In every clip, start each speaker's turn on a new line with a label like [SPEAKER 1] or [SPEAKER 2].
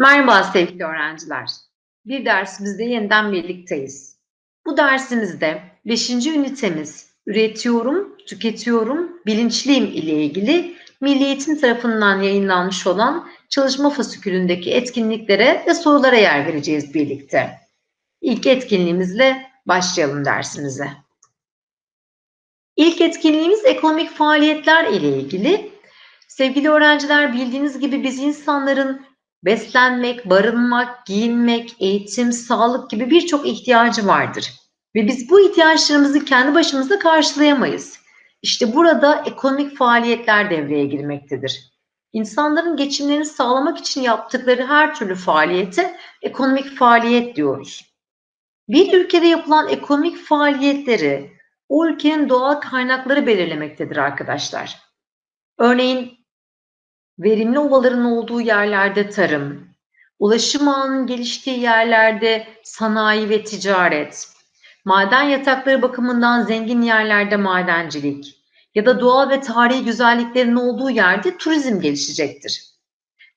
[SPEAKER 1] Merhaba sevgili öğrenciler. Bir dersimizde yeniden birlikteyiz. Bu dersimizde 5. ünitemiz üretiyorum, tüketiyorum, bilinçliyim ile ilgili Milli Eğitim tarafından yayınlanmış olan çalışma fasikülündeki etkinliklere ve sorulara yer vereceğiz birlikte. İlk etkinliğimizle başlayalım dersimize. İlk etkinliğimiz ekonomik faaliyetler ile ilgili. Sevgili öğrenciler bildiğiniz gibi biz insanların beslenmek, barınmak, giyinmek, eğitim, sağlık gibi birçok ihtiyacı vardır. Ve biz bu ihtiyaçlarımızı kendi başımıza karşılayamayız. İşte burada ekonomik faaliyetler devreye girmektedir. İnsanların geçimlerini sağlamak için yaptıkları her türlü faaliyete ekonomik faaliyet diyoruz. Bir ülkede yapılan ekonomik faaliyetleri o ülkenin doğal kaynakları belirlemektedir arkadaşlar. Örneğin verimli ovaların olduğu yerlerde tarım, ulaşım ağının geliştiği yerlerde sanayi ve ticaret, maden yatakları bakımından zengin yerlerde madencilik ya da doğal ve tarihi güzelliklerin olduğu yerde turizm gelişecektir.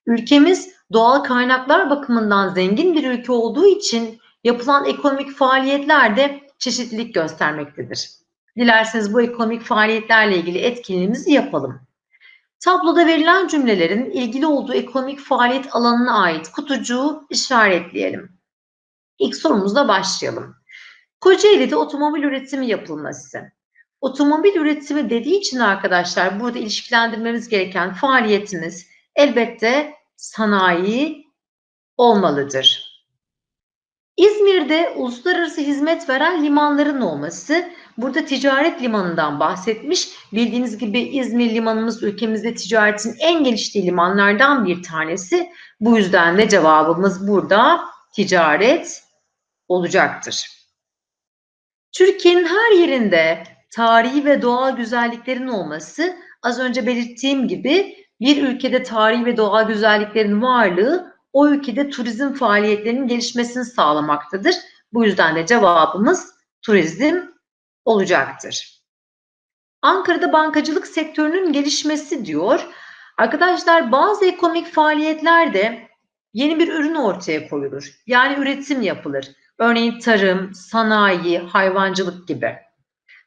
[SPEAKER 1] Ülkemiz doğal kaynaklar bakımından zengin bir ülke olduğu için yapılan ekonomik faaliyetler de çeşitlilik göstermektedir. Dilerseniz bu ekonomik faaliyetlerle ilgili etkinliğimizi yapalım. Tabloda verilen cümlelerin ilgili olduğu ekonomik faaliyet alanına ait kutucuğu işaretleyelim. İlk sorumuzla başlayalım. Kocaeli'de otomobil üretimi yapılması. Otomobil üretimi dediği için arkadaşlar burada ilişkilendirmemiz gereken faaliyetimiz elbette sanayi olmalıdır. İzmir'de uluslararası hizmet veren limanların olması, burada ticaret limanından bahsetmiş. Bildiğiniz gibi İzmir limanımız ülkemizde ticaretin en geliştiği limanlardan bir tanesi. Bu yüzden de cevabımız burada ticaret olacaktır. Türkiye'nin her yerinde tarihi ve doğal güzelliklerin olması az önce belirttiğim gibi bir ülkede tarihi ve doğal güzelliklerin varlığı o ülkede turizm faaliyetlerinin gelişmesini sağlamaktadır. Bu yüzden de cevabımız turizm olacaktır. Ankara'da bankacılık sektörünün gelişmesi diyor. Arkadaşlar bazı ekonomik faaliyetlerde yeni bir ürün ortaya koyulur. Yani üretim yapılır. Örneğin tarım, sanayi, hayvancılık gibi.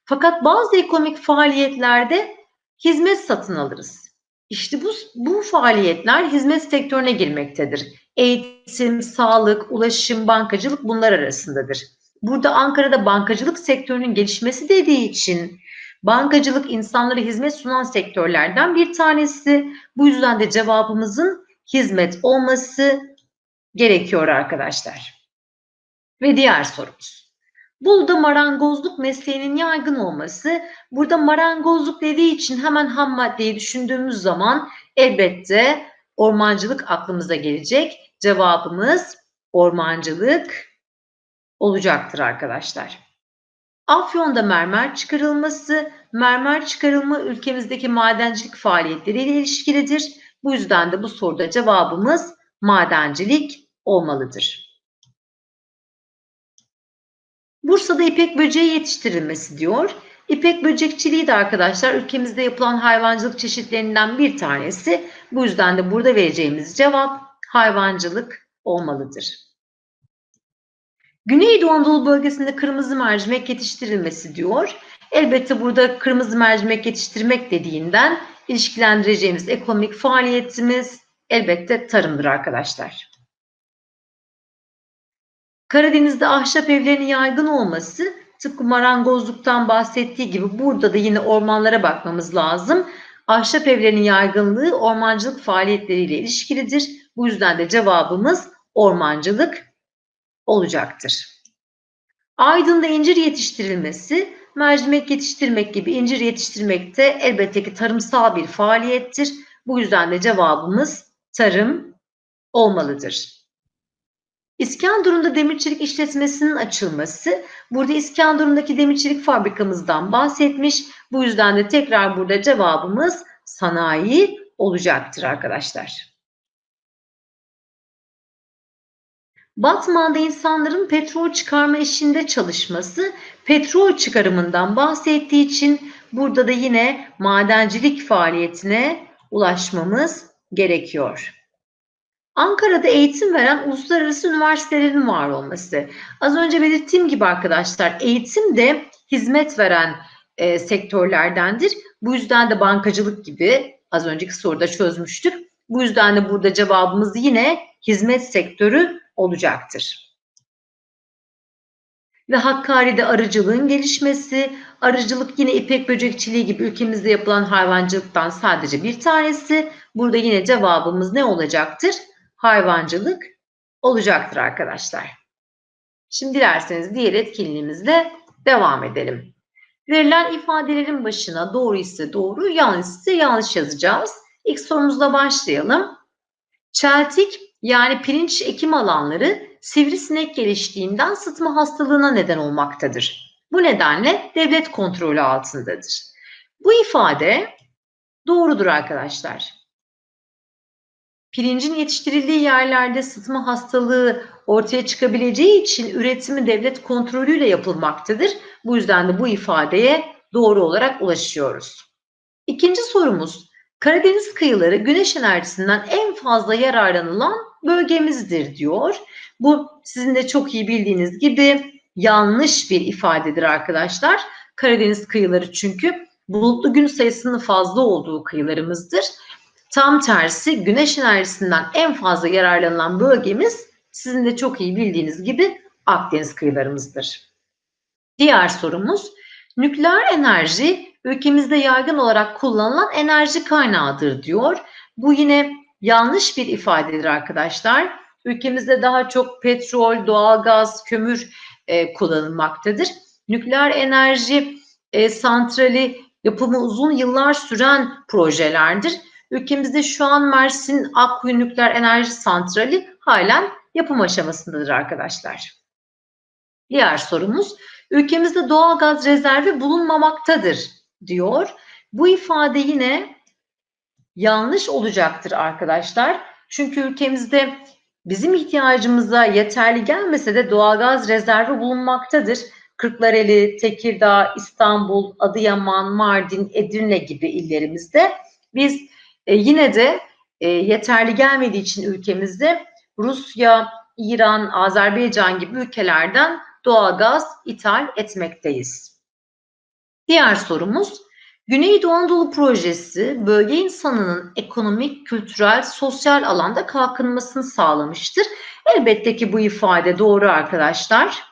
[SPEAKER 1] Fakat bazı ekonomik faaliyetlerde hizmet satın alırız. İşte bu, bu faaliyetler hizmet sektörüne girmektedir. Eğitim, sağlık, ulaşım, bankacılık bunlar arasındadır. Burada Ankara'da bankacılık sektörünün gelişmesi dediği için bankacılık insanlara hizmet sunan sektörlerden bir tanesi. Bu yüzden de cevabımızın hizmet olması gerekiyor arkadaşlar. Ve diğer sorumuz. Bolu'da marangozluk mesleğinin yaygın olması, burada marangozluk dediği için hemen ham maddeyi düşündüğümüz zaman elbette ormancılık aklımıza gelecek. Cevabımız ormancılık olacaktır arkadaşlar. Afyon'da mermer çıkarılması, mermer çıkarılma ülkemizdeki madencilik faaliyetleriyle ilişkilidir. Bu yüzden de bu soruda cevabımız madencilik olmalıdır. Bursa'da ipek böceği yetiştirilmesi diyor. İpek böcekçiliği de arkadaşlar ülkemizde yapılan hayvancılık çeşitlerinden bir tanesi. Bu yüzden de burada vereceğimiz cevap hayvancılık olmalıdır. Güneydoğu Anadolu bölgesinde kırmızı mercimek yetiştirilmesi diyor. Elbette burada kırmızı mercimek yetiştirmek dediğinden ilişkilendireceğimiz ekonomik faaliyetimiz elbette tarımdır arkadaşlar. Karadeniz'de ahşap evlerinin yaygın olması tıpkı marangozluktan bahsettiği gibi burada da yine ormanlara bakmamız lazım. Ahşap evlerinin yaygınlığı ormancılık faaliyetleriyle ilişkilidir. Bu yüzden de cevabımız ormancılık olacaktır. Aydın'da incir yetiştirilmesi, mercimek yetiştirmek gibi incir yetiştirmek de elbette ki tarımsal bir faaliyettir. Bu yüzden de cevabımız tarım olmalıdır. İskenderun'da demirçelik işletmesinin açılması, burada İskenderun'daki demirçelik fabrikamızdan bahsetmiş. Bu yüzden de tekrar burada cevabımız sanayi olacaktır arkadaşlar. Batman'da insanların petrol çıkarma işinde çalışması, petrol çıkarımından bahsettiği için burada da yine madencilik faaliyetine ulaşmamız gerekiyor. Ankara'da eğitim veren uluslararası üniversitelerin var olması. Az önce belirttiğim gibi arkadaşlar eğitim de hizmet veren e, sektörlerdendir. Bu yüzden de bankacılık gibi az önceki soruda çözmüştük. Bu yüzden de burada cevabımız yine hizmet sektörü olacaktır. Ve Hakkari'de arıcılığın gelişmesi, arıcılık yine ipek böcekçiliği gibi ülkemizde yapılan hayvancılıktan sadece bir tanesi. Burada yine cevabımız ne olacaktır? Hayvancılık olacaktır arkadaşlar. Şimdi dilerseniz diğer etkinliğimizle devam edelim. Verilen ifadelerin başına doğru ise doğru, yanlış ise yanlış yazacağız. İlk sorumuzla başlayalım. Çeltik yani pirinç ekim alanları sivrisinek geliştiğinden sıtma hastalığına neden olmaktadır. Bu nedenle devlet kontrolü altındadır. Bu ifade doğrudur arkadaşlar. Pirincin yetiştirildiği yerlerde sıtma hastalığı ortaya çıkabileceği için üretimi devlet kontrolüyle yapılmaktadır. Bu yüzden de bu ifadeye doğru olarak ulaşıyoruz. İkinci sorumuz, Karadeniz kıyıları güneş enerjisinden en fazla yararlanılan bölgemizdir diyor. Bu sizin de çok iyi bildiğiniz gibi yanlış bir ifadedir arkadaşlar. Karadeniz kıyıları çünkü bulutlu gün sayısının fazla olduğu kıyılarımızdır. Tam tersi güneş enerjisinden en fazla yararlanılan bölgemiz sizin de çok iyi bildiğiniz gibi Akdeniz kıyılarımızdır. Diğer sorumuz nükleer enerji ülkemizde yaygın olarak kullanılan enerji kaynağıdır diyor. Bu yine yanlış bir ifadedir arkadaşlar. Ülkemizde daha çok petrol, doğalgaz, kömür e, kullanılmaktadır. Nükleer enerji e, santrali yapımı uzun yıllar süren projelerdir. Ülkemizde şu an Mersin Akkuyu Nükleer Enerji Santrali halen yapım aşamasındadır arkadaşlar. Diğer sorumuz, ülkemizde doğal gaz rezervi bulunmamaktadır diyor. Bu ifade yine yanlış olacaktır arkadaşlar. Çünkü ülkemizde bizim ihtiyacımıza yeterli gelmese de doğalgaz rezervi bulunmaktadır. Kırklareli, Tekirdağ, İstanbul, Adıyaman, Mardin, Edirne gibi illerimizde biz e, yine de e, yeterli gelmediği için ülkemizde Rusya, İran, Azerbaycan gibi ülkelerden doğalgaz ithal etmekteyiz. Diğer sorumuz Güneydoğu Anadolu Projesi bölge insanının ekonomik, kültürel, sosyal alanda kalkınmasını sağlamıştır. Elbette ki bu ifade doğru arkadaşlar.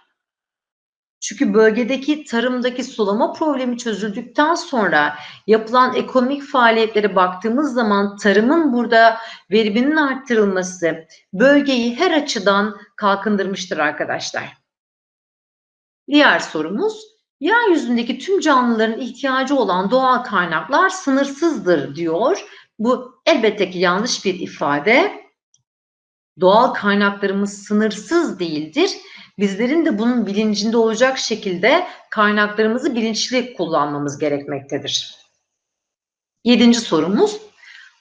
[SPEAKER 1] Çünkü bölgedeki tarımdaki sulama problemi çözüldükten sonra yapılan ekonomik faaliyetlere baktığımız zaman tarımın burada veriminin arttırılması bölgeyi her açıdan kalkındırmıştır arkadaşlar. Diğer sorumuz, yeryüzündeki tüm canlıların ihtiyacı olan doğal kaynaklar sınırsızdır diyor. Bu elbette ki yanlış bir ifade. Doğal kaynaklarımız sınırsız değildir bizlerin de bunun bilincinde olacak şekilde kaynaklarımızı bilinçli kullanmamız gerekmektedir. Yedinci sorumuz,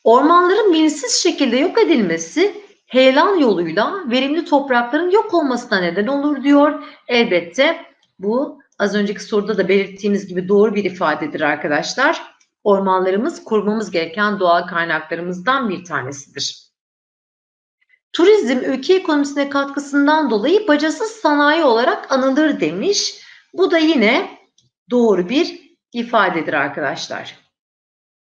[SPEAKER 1] ormanların bilinçsiz şekilde yok edilmesi heyelan yoluyla verimli toprakların yok olmasına neden olur diyor. Elbette bu az önceki soruda da belirttiğimiz gibi doğru bir ifadedir arkadaşlar. Ormanlarımız korumamız gereken doğal kaynaklarımızdan bir tanesidir. Turizm ülke ekonomisine katkısından dolayı bacasız sanayi olarak anılır demiş. Bu da yine doğru bir ifadedir arkadaşlar.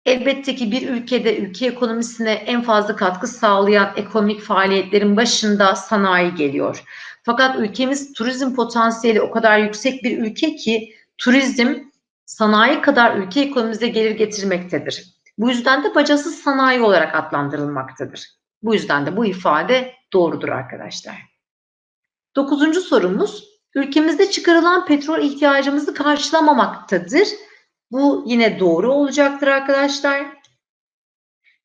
[SPEAKER 1] Elbette ki bir ülkede ülke ekonomisine en fazla katkı sağlayan ekonomik faaliyetlerin başında sanayi geliyor. Fakat ülkemiz turizm potansiyeli o kadar yüksek bir ülke ki turizm sanayi kadar ülke ekonomimize gelir getirmektedir. Bu yüzden de bacasız sanayi olarak adlandırılmaktadır. Bu yüzden de bu ifade doğrudur arkadaşlar. Dokuzuncu sorumuz, ülkemizde çıkarılan petrol ihtiyacımızı karşılamamaktadır. Bu yine doğru olacaktır arkadaşlar.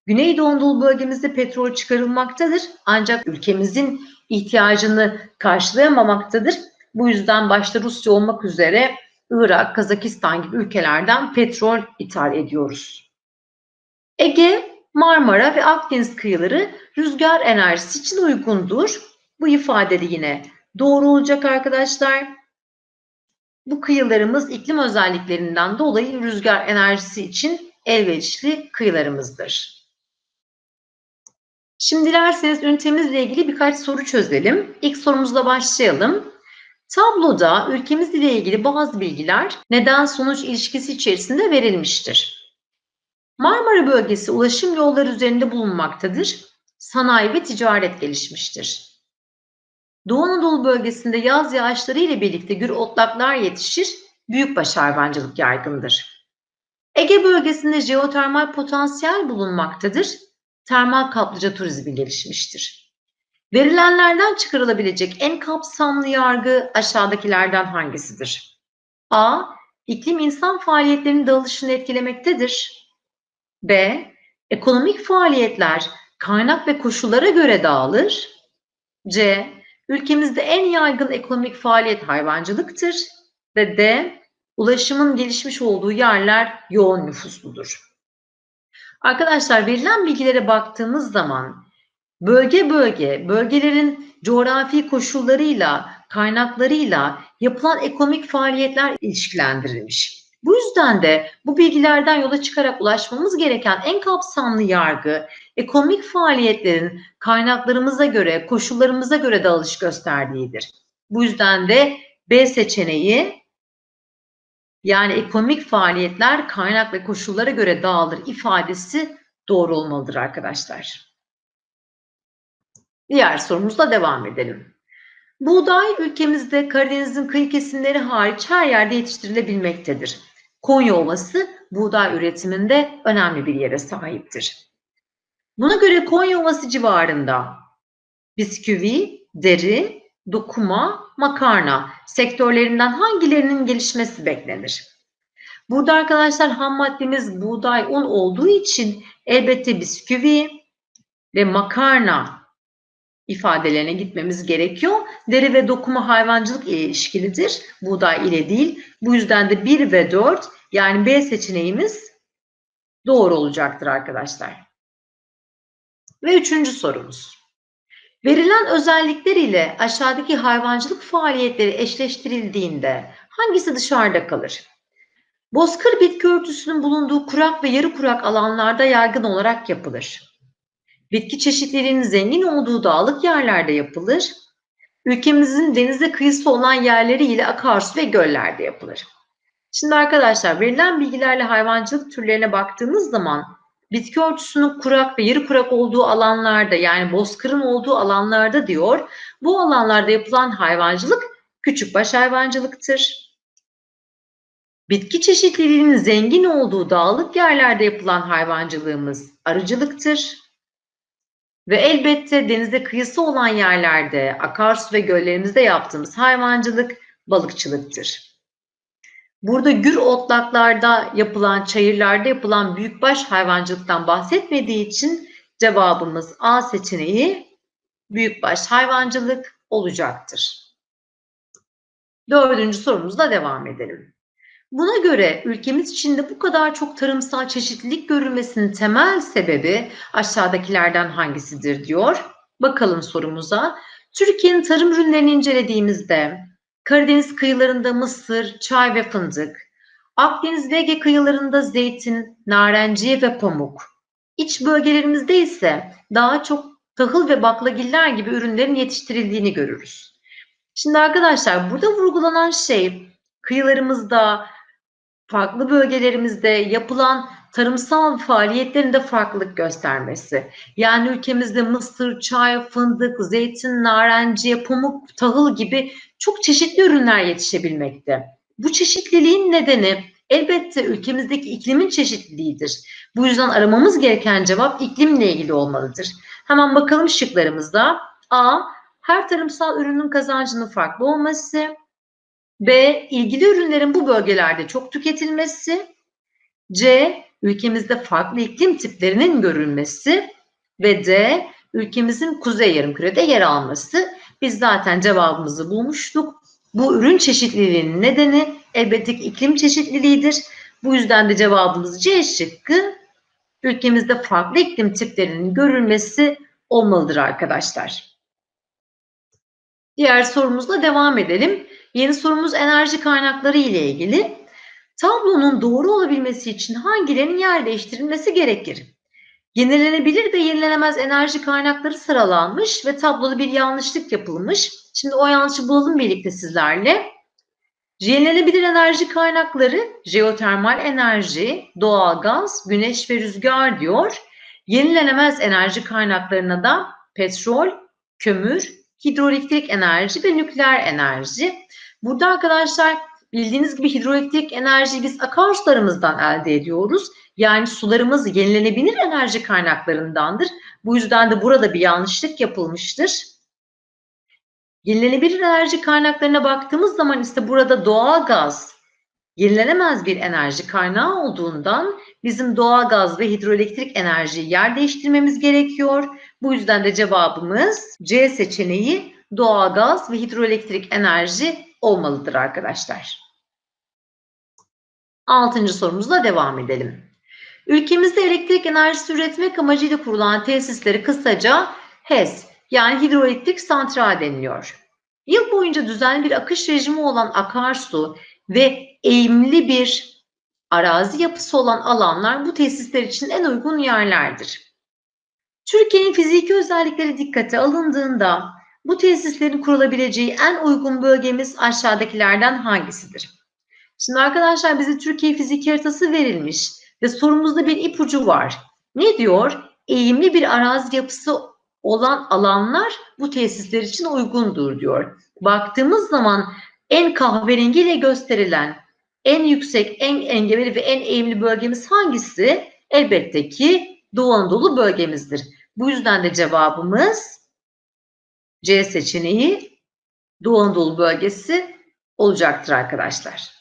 [SPEAKER 1] Güneydoğu Anadolu bölgemizde petrol çıkarılmaktadır. Ancak ülkemizin ihtiyacını karşılayamamaktadır. Bu yüzden başta Rusya olmak üzere Irak, Kazakistan gibi ülkelerden petrol ithal ediyoruz. Ege Marmara ve Akdeniz kıyıları rüzgar enerjisi için uygundur. Bu ifade de yine doğru olacak arkadaşlar. Bu kıyılarımız iklim özelliklerinden dolayı rüzgar enerjisi için elverişli kıyılarımızdır. Şimdi dilerseniz ünitemizle ilgili birkaç soru çözelim. İlk sorumuzla başlayalım. Tabloda ülkemizle ilgili bazı bilgiler neden-sonuç ilişkisi içerisinde verilmiştir. Marmara bölgesi ulaşım yolları üzerinde bulunmaktadır. Sanayi ve ticaret gelişmiştir. Doğu Anadolu bölgesinde yaz yağışları ile birlikte gür otlaklar yetişir, büyükbaş hayvancılık yaygındır. Ege bölgesinde jeotermal potansiyel bulunmaktadır. Termal kaplıca turizmi gelişmiştir. Verilenlerden çıkarılabilecek en kapsamlı yargı aşağıdakilerden hangisidir? A. İklim insan faaliyetlerinin dağılışını etkilemektedir. B. Ekonomik faaliyetler kaynak ve koşullara göre dağılır. C. Ülkemizde en yaygın ekonomik faaliyet hayvancılıktır. Ve D. Ulaşımın gelişmiş olduğu yerler yoğun nüfusludur. Arkadaşlar verilen bilgilere baktığımız zaman bölge bölge, bölgelerin coğrafi koşullarıyla, kaynaklarıyla yapılan ekonomik faaliyetler ilişkilendirilmiş. Bu yüzden de bu bilgilerden yola çıkarak ulaşmamız gereken en kapsamlı yargı ekonomik faaliyetlerin kaynaklarımıza göre, koşullarımıza göre dağılış gösterdiğidir. Bu yüzden de B seçeneği yani ekonomik faaliyetler kaynak ve koşullara göre dağılır ifadesi doğru olmalıdır arkadaşlar. Diğer sorumuzla devam edelim. Buğday ülkemizde Karadeniz'in kıyı kesimleri hariç her yerde yetiştirilebilmektedir. Konya Ovası buğday üretiminde önemli bir yere sahiptir. Buna göre Konya Ovası civarında bisküvi, deri, dokuma, makarna sektörlerinden hangilerinin gelişmesi beklenir? Burada arkadaşlar ham maddemiz buğday, un olduğu için elbette bisküvi ve makarna ifadelerine gitmemiz gerekiyor. Deri ve dokuma hayvancılık ile ilişkilidir. Buğday ile değil. Bu yüzden de 1 ve 4 yani B seçeneğimiz doğru olacaktır arkadaşlar. Ve üçüncü sorumuz. Verilen özellikler ile aşağıdaki hayvancılık faaliyetleri eşleştirildiğinde hangisi dışarıda kalır? Bozkır bitki örtüsünün bulunduğu kurak ve yarı kurak alanlarda yaygın olarak yapılır. Bitki çeşitliliğinin zengin olduğu dağlık yerlerde yapılır. Ülkemizin denize kıyısı olan yerleri ile akarsu ve göllerde yapılır. Şimdi arkadaşlar verilen bilgilerle hayvancılık türlerine baktığımız zaman bitki örtüsünün kurak ve yarı kurak olduğu alanlarda yani bozkırın olduğu alanlarda diyor. Bu alanlarda yapılan hayvancılık küçükbaş hayvancılıktır. Bitki çeşitliliğinin zengin olduğu dağlık yerlerde yapılan hayvancılığımız arıcılıktır. Ve elbette denize kıyısı olan yerlerde, akarsu ve göllerimizde yaptığımız hayvancılık balıkçılıktır. Burada gür otlaklarda yapılan, çayırlarda yapılan büyükbaş hayvancılıktan bahsetmediği için cevabımız A seçeneği büyükbaş hayvancılık olacaktır. Dördüncü sorumuzla devam edelim. Buna göre ülkemiz içinde bu kadar çok tarımsal çeşitlilik görülmesinin temel sebebi aşağıdakilerden hangisidir diyor. Bakalım sorumuza. Türkiye'nin tarım ürünlerini incelediğimizde Karadeniz kıyılarında mısır, çay ve fındık, Akdeniz ve Ege kıyılarında zeytin, narenciye ve pamuk, İç bölgelerimizde ise daha çok tahıl ve baklagiller gibi ürünlerin yetiştirildiğini görürüz. Şimdi arkadaşlar burada vurgulanan şey kıyılarımızda, farklı bölgelerimizde yapılan tarımsal faaliyetlerin de farklılık göstermesi. Yani ülkemizde mısır, çay, fındık, zeytin, narenciye, pamuk, tahıl gibi çok çeşitli ürünler yetişebilmekte. Bu çeşitliliğin nedeni elbette ülkemizdeki iklimin çeşitliliğidir. Bu yüzden aramamız gereken cevap iklimle ilgili olmalıdır. Hemen bakalım şıklarımızda. A. Her tarımsal ürünün kazancının farklı olması. B. ilgili ürünlerin bu bölgelerde çok tüketilmesi. C. Ülkemizde farklı iklim tiplerinin görülmesi. Ve D. Ülkemizin kuzey yarımkürede yer alması. Biz zaten cevabımızı bulmuştuk. Bu ürün çeşitliliğinin nedeni elbette ki iklim çeşitliliğidir. Bu yüzden de cevabımız C şıkkı ülkemizde farklı iklim tiplerinin görülmesi olmalıdır arkadaşlar. Diğer sorumuzla devam edelim. Yeni sorumuz enerji kaynakları ile ilgili. Tablonun doğru olabilmesi için hangilerinin yer değiştirilmesi gerekir? Yenilenebilir ve yenilenemez enerji kaynakları sıralanmış ve tabloda bir yanlışlık yapılmış. Şimdi o yanlışı bulalım birlikte sizlerle. Yenilenebilir enerji kaynakları jeotermal enerji, doğal gaz, güneş ve rüzgar diyor. Yenilenemez enerji kaynaklarına da petrol, kömür, hidroelektrik enerji ve nükleer enerji. Burada arkadaşlar bildiğiniz gibi hidroelektrik enerjiyi biz akarsularımızdan elde ediyoruz. Yani sularımız yenilenebilir enerji kaynaklarındandır. Bu yüzden de burada bir yanlışlık yapılmıştır. Yenilenebilir enerji kaynaklarına baktığımız zaman ise burada doğal gaz yenilenemez bir enerji kaynağı olduğundan bizim doğal gaz ve hidroelektrik enerjiyi yer değiştirmemiz gerekiyor. Bu yüzden de cevabımız C seçeneği doğal gaz ve hidroelektrik enerji olmalıdır arkadaşlar. Altıncı sorumuzla devam edelim. Ülkemizde elektrik enerjisi üretmek amacıyla kurulan tesisleri kısaca HES yani hidroelektrik santral deniliyor. Yıl boyunca düzenli bir akış rejimi olan akarsu ve eğimli bir arazi yapısı olan alanlar bu tesisler için en uygun yerlerdir. Türkiye'nin fiziki özellikleri dikkate alındığında bu tesislerin kurulabileceği en uygun bölgemiz aşağıdakilerden hangisidir? Şimdi arkadaşlar bize Türkiye fizik haritası verilmiş ve sorumuzda bir ipucu var. Ne diyor? Eğimli bir arazi yapısı olan alanlar bu tesisler için uygundur diyor. Baktığımız zaman en kahverengiyle gösterilen en yüksek, en engebeli ve en eğimli bölgemiz hangisi? Elbette ki Doğu Anadolu bölgemizdir. Bu yüzden de cevabımız C seçeneği Doğu Anadolu bölgesi olacaktır arkadaşlar.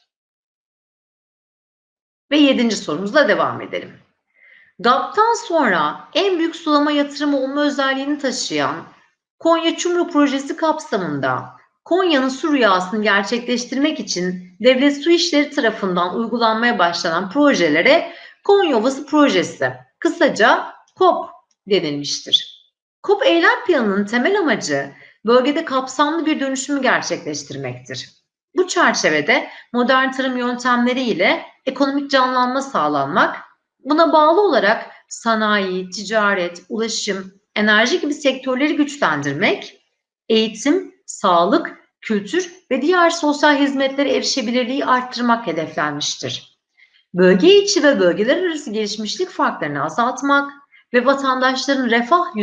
[SPEAKER 1] Ve yedinci sorumuzla devam edelim. GAP'tan sonra en büyük sulama yatırımı olma özelliğini taşıyan Konya Çumru projesi kapsamında Konya'nın su rüyasını gerçekleştirmek için devlet su işleri tarafından uygulanmaya başlanan projelere Konya Ovası Projesi, kısaca KOP denilmiştir. KOP eylem planının temel amacı bölgede kapsamlı bir dönüşümü gerçekleştirmektir. Bu çerçevede modern tarım yöntemleri ile ekonomik canlanma sağlanmak, buna bağlı olarak sanayi, ticaret, ulaşım, enerji gibi sektörleri güçlendirmek, eğitim, sağlık, kültür ve diğer sosyal hizmetlere erişebilirliği arttırmak hedeflenmiştir. Bölge içi ve bölgeler arası gelişmişlik farklarını azaltmak ve vatandaşların refah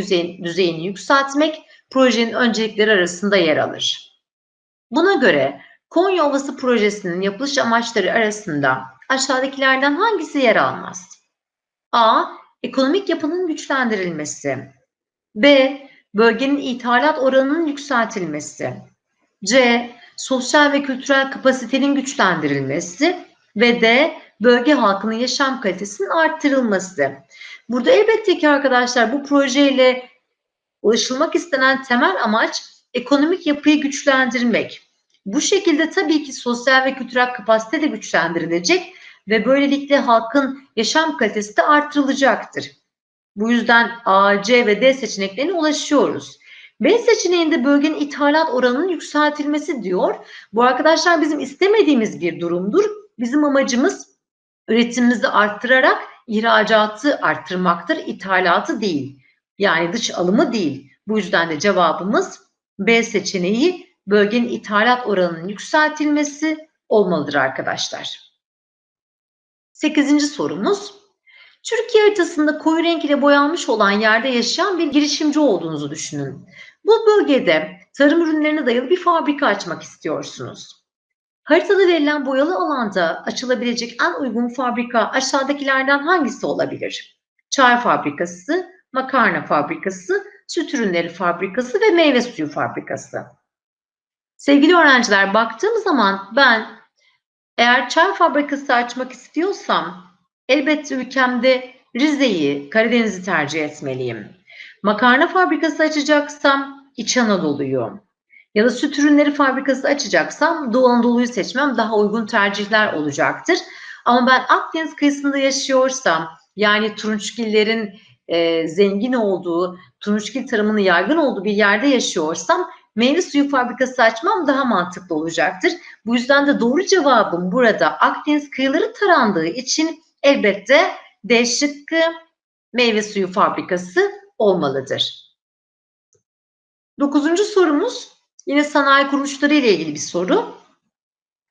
[SPEAKER 1] düzeyini yükseltmek projenin öncelikleri arasında yer alır. Buna göre Konya Ovası projesinin yapılış amaçları arasında aşağıdakilerden hangisi yer almaz? A. Ekonomik yapının güçlendirilmesi. B. Bölgenin ithalat oranının yükseltilmesi. C. Sosyal ve kültürel kapasitenin güçlendirilmesi. Ve D. Bölge halkının yaşam kalitesinin arttırılması. Burada elbette ki arkadaşlar bu projeyle ulaşılmak istenen temel amaç ekonomik yapıyı güçlendirmek. Bu şekilde tabii ki sosyal ve kültürel kapasite de güçlendirilecek ve böylelikle halkın yaşam kalitesi de artırılacaktır. Bu yüzden A, C ve D seçeneklerine ulaşıyoruz. B seçeneğinde bölgenin ithalat oranının yükseltilmesi diyor. Bu arkadaşlar bizim istemediğimiz bir durumdur. Bizim amacımız üretimimizi arttırarak ihracatı arttırmaktır, ithalatı değil. Yani dış alımı değil. Bu yüzden de cevabımız B seçeneği bölgenin ithalat oranının yükseltilmesi olmalıdır arkadaşlar. Sekizinci sorumuz. Türkiye haritasında koyu renk ile boyanmış olan yerde yaşayan bir girişimci olduğunuzu düşünün. Bu bölgede tarım ürünlerine dayalı bir fabrika açmak istiyorsunuz. Haritada verilen boyalı alanda açılabilecek en uygun fabrika aşağıdakilerden hangisi olabilir? Çay fabrikası, makarna fabrikası, süt ürünleri fabrikası ve meyve suyu fabrikası. Sevgili öğrenciler baktığım zaman ben eğer çay fabrikası açmak istiyorsam elbette ülkemde Rize'yi, Karadeniz'i tercih etmeliyim. Makarna fabrikası açacaksam İç Anadolu'yu ya da süt ürünleri fabrikası açacaksam Doğu Anadolu'yu seçmem daha uygun tercihler olacaktır. Ama ben Akdeniz kıyısında yaşıyorsam yani turunçgillerin e, zengin olduğu, turunçgil tarımının yaygın olduğu bir yerde yaşıyorsam meyve suyu fabrikası açmam daha mantıklı olacaktır. Bu yüzden de doğru cevabım burada Akdeniz kıyıları tarandığı için elbette D şıkkı meyve suyu fabrikası olmalıdır. Dokuzuncu sorumuz yine sanayi kuruluşları ile ilgili bir soru.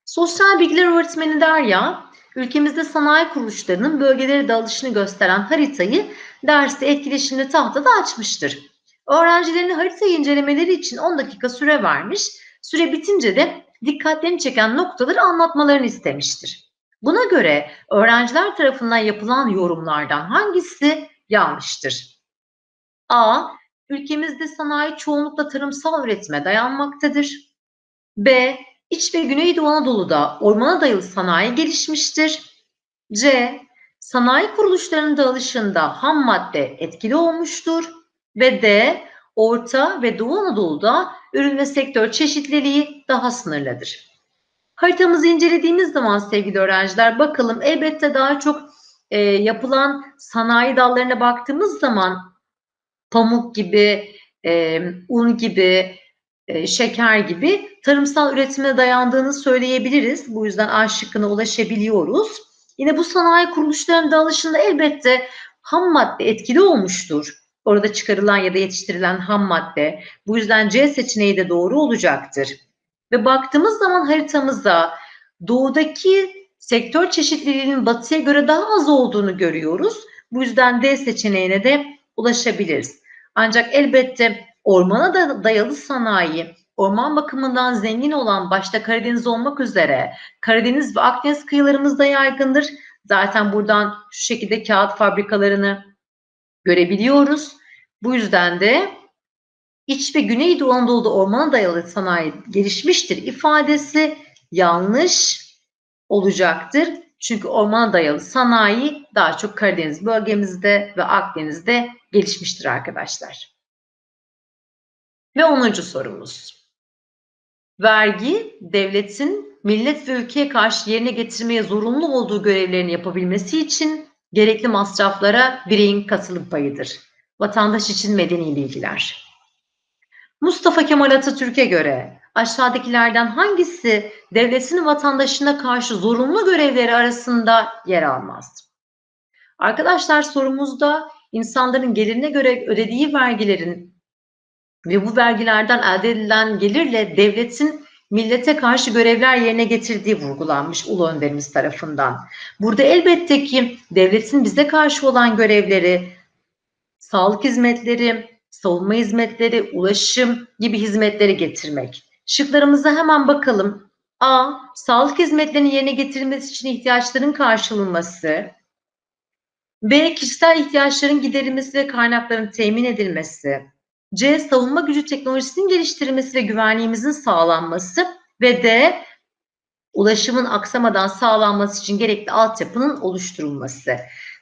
[SPEAKER 1] Sosyal bilgiler öğretmeni Derya, ülkemizde sanayi kuruluşlarının bölgelere dağılışını gösteren haritayı derste etkileşimli tahtada açmıştır. Öğrencilerin haritayı incelemeleri için 10 dakika süre vermiş, süre bitince de dikkatlerini çeken noktaları anlatmalarını istemiştir. Buna göre öğrenciler tarafından yapılan yorumlardan hangisi yanlıştır? A. Ülkemizde sanayi çoğunlukla tarımsal üretime dayanmaktadır. B. İç ve Güneydoğu Anadolu'da ormana dayalı sanayi gelişmiştir. C. Sanayi kuruluşlarının dağılışında ham madde etkili olmuştur. Ve D. Orta ve Doğu Anadolu'da ürün ve sektör çeşitliliği daha sınırlıdır. Haritamızı incelediğimiz zaman sevgili öğrenciler bakalım elbette daha çok e, yapılan sanayi dallarına baktığımız zaman pamuk gibi, e, un gibi, e, şeker gibi tarımsal üretime dayandığını söyleyebiliriz. Bu yüzden A şıkkına ulaşabiliyoruz. Yine bu sanayi kuruluşlarının dağılışında elbette ham madde etkili olmuştur. Orada çıkarılan ya da yetiştirilen ham madde. Bu yüzden C seçeneği de doğru olacaktır. Ve baktığımız zaman haritamızda doğudaki sektör çeşitliliğinin batıya göre daha az olduğunu görüyoruz. Bu yüzden D seçeneğine de ulaşabiliriz. Ancak elbette ormana da dayalı sanayi, orman bakımından zengin olan başta Karadeniz olmak üzere Karadeniz ve Akdeniz kıyılarımızda yaygındır. Zaten buradan şu şekilde kağıt fabrikalarını görebiliyoruz. Bu yüzden de İç ve Güneydoğu Anadolu'da ormana dayalı sanayi gelişmiştir ifadesi yanlış olacaktır. Çünkü ormana dayalı sanayi daha çok Karadeniz bölgemizde ve Akdeniz'de gelişmiştir arkadaşlar. Ve 10. sorumuz. Vergi, devletin millet ve ülkeye karşı yerine getirmeye zorunlu olduğu görevlerini yapabilmesi için gerekli masraflara bireyin katılım payıdır. Vatandaş için medeni bilgiler. Mustafa Kemal Atatürk'e göre aşağıdakilerden hangisi devletin vatandaşına karşı zorunlu görevleri arasında yer almaz? Arkadaşlar sorumuzda insanların gelirine göre ödediği vergilerin ve bu vergilerden elde edilen gelirle devletin millete karşı görevler yerine getirdiği vurgulanmış Ulu Önderimiz tarafından. Burada elbette ki devletin bize karşı olan görevleri, sağlık hizmetleri, savunma hizmetleri, ulaşım gibi hizmetleri getirmek. Şıklarımıza hemen bakalım. A. Sağlık hizmetlerinin yerine getirilmesi için ihtiyaçların karşılanması. B. Kişisel ihtiyaçların giderilmesi ve kaynakların temin edilmesi. C. Savunma gücü teknolojisinin geliştirilmesi ve güvenliğimizin sağlanması. Ve D. Ulaşımın aksamadan sağlanması için gerekli altyapının oluşturulması.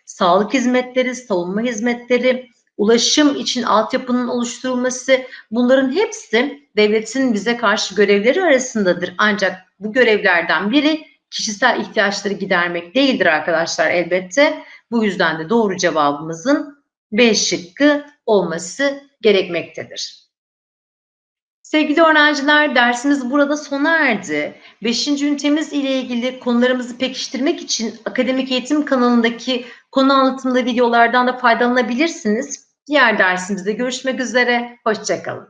[SPEAKER 1] Sağlık hizmetleri, savunma hizmetleri, ulaşım için altyapının oluşturulması bunların hepsi devletin bize karşı görevleri arasındadır. Ancak bu görevlerden biri kişisel ihtiyaçları gidermek değildir arkadaşlar elbette. Bu yüzden de doğru cevabımızın B şıkkı olması gerekmektedir. Sevgili öğrenciler dersimiz burada sona erdi. Beşinci ünitemiz ile ilgili konularımızı pekiştirmek için Akademik Eğitim kanalındaki konu anlatımlı videolardan da faydalanabilirsiniz. Diğer dersimizde görüşmek üzere. Hoşçakalın.